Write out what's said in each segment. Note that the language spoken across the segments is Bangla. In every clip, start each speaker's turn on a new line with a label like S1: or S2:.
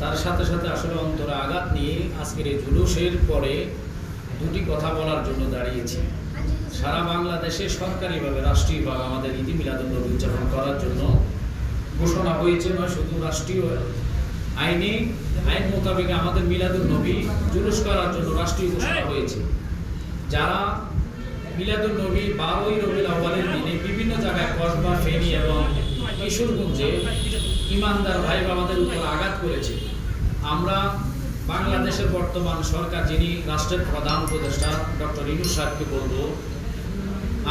S1: তার সাথে সাথে আসলে অন্তরে আঘাত নিয়ে আজকের এই জুলুসের পরে দুটি কথা বলার জন্য দাঁড়িয়েছি। সারা বাংলাদেশে সরকারিভাবে রাষ্ট্রীয়ভাবে আমাদের ঈদ মিলাদুল্নবী উদযাপন করার জন্য ঘোষণা হয়েছে, নয়, শুধু রাষ্ট্রীয় আইনে, আইন মোতাবেক আমাদের মিলাদুল নবী জুলুস করার জন্য রাষ্ট্রীয় ঘোষণা হয়েছে। যারা মিলাদুল নবী বারোই রবিউল আউ্বালের দিনে বিভিন্ন জায়গায় কসবা, ফেনী এবং কিশোরগঞ্জে ইমানদার ভাই আমাদের উপর আঘাত করেছে। আমরা বাংলাদেশের বর্তমান সরকার যিনি রাষ্ট্রের প্রধান উপদেষ্টা ডক্টর ইনুস সাহেবকে বলব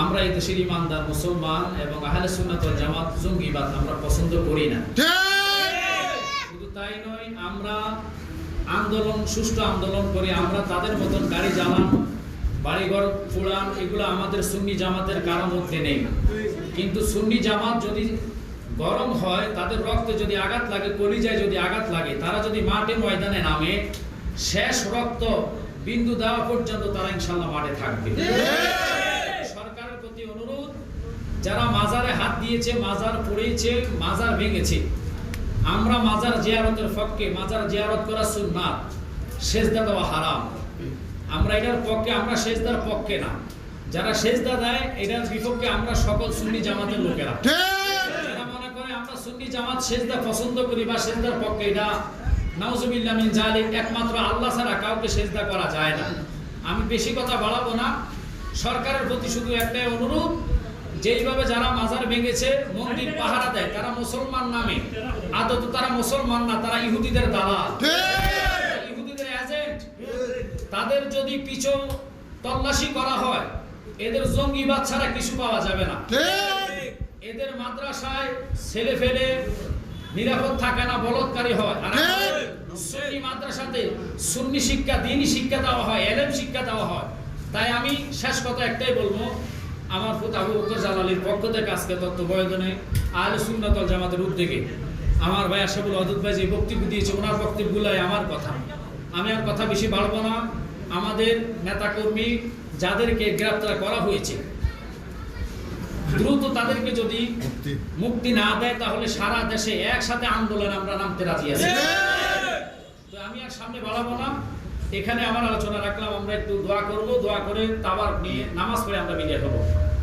S1: আমরা এই দেশের ইমানদার মুসলমান এবং আহলে সুন্নাত ওয়াল জামাত জঙ্গিবাদ আমরা পছন্দ করি না। শুধু তাই নয় আমরা আন্দোলন সুষ্ঠু আন্দোলন করে আমরা তাদের মতন গাড়ি জ্বালান বাড়িঘর ফুলান এগুলো আমাদের সুন্নি জামাতের কারও মধ্যে নেই। কিন্তু সুন্নি জামাত যদি গরম হয় তাদের রক্তে যদি আঘাত লাগে কলিজায় যদি আঘাত লাগে তারা যদি মাঠে ময়দানে নামে শেষ রক্ত বিন্দু দেওয়া পর্যন্ত তারা ইনশাল্লাহ মাঠে থাকবে। সরকারের প্রতি অনুরোধ যারা মাজারে হাত দিয়েছে মাজার পড়েছে মাজার ভেঙেছে আমরা মাজার জিয়ারতের পক্ষে মাজার জিয়ারত করা সুন্নাত সেজদা দেওয়া হারাম। আমরা এটার পক্ষে আমরা সেজদার পক্ষে না। যারা সেজদা দেয় এটার বিপক্ষে আমরা সকল সুন্নি জামাতের লোকেরা যারা মনে করে আমরা সুন্নি জামাত সেজদা পছন্দ করি বা সেজদার পক্ষে এটা নাউজুবিল্লাহ মিন জালিক একমাত্র আল্লাহ ছাড়া কাউকে সেজদা করা যায় না। আমি বেশি কথা বাড়াবো না। সরকারের প্রতি শুধু একটাই অনুরোধ যেইভাবে যারা মাজার ভেঙেছে মন্দির পাহারা দেয় তারা মুসলমান নামে। আদত তারা মুসলমান না তারা ইহুদিদের দালাল। ইহুদিদের এজেন্ট তাদের যদি পিছু তল্লাশি করা হয় এদের জঙ্গিবাদ ছাড়া কিছু পাওয়া যাবে না। মাদ্রাসায় ছেলে ফেলে নিরাপদ থাকে না বলৎকারী হয়। আর সুন্নি মাদ্রাসাতে সুন্নি শিক্ষা দিনই শিক্ষা দেওয়া হয় এলেম শিক্ষা দেওয়া হয়। তাই আমি শেষ কথা একটাই বলব আমার ফুত আবু বকর জালালির পক্ষ থেকে আজকে তত্ত্বাবধানে আহলে সুন্নাত ওয়াল জামাতের উদ্যোগে আমার ভাই আশাবুল অদুত ভাই যে বক্তব্য দিয়েছে ওনার বক্তব্যগুলাই আমার কথা। আমি আর কথা বেশি বাড়বো না। আমাদের নেতাকর্মী যাদেরকে গ্রেপ্তার করা হয়েছে দ্রুত তাদেরকে যদি মুক্তি। না দেয় তাহলে সারা দেশে একসাথে আন্দোলন আমরা নামতে রাজি আছি। তো আমি আর সামনে বাড়াবো না। এখানে আমার আলোচনা রাখলাম আমরা একটু দোয়া করব দোয়া করে তাবার নিয়ে নামাজ পড়ে আমরা বিদায় হব।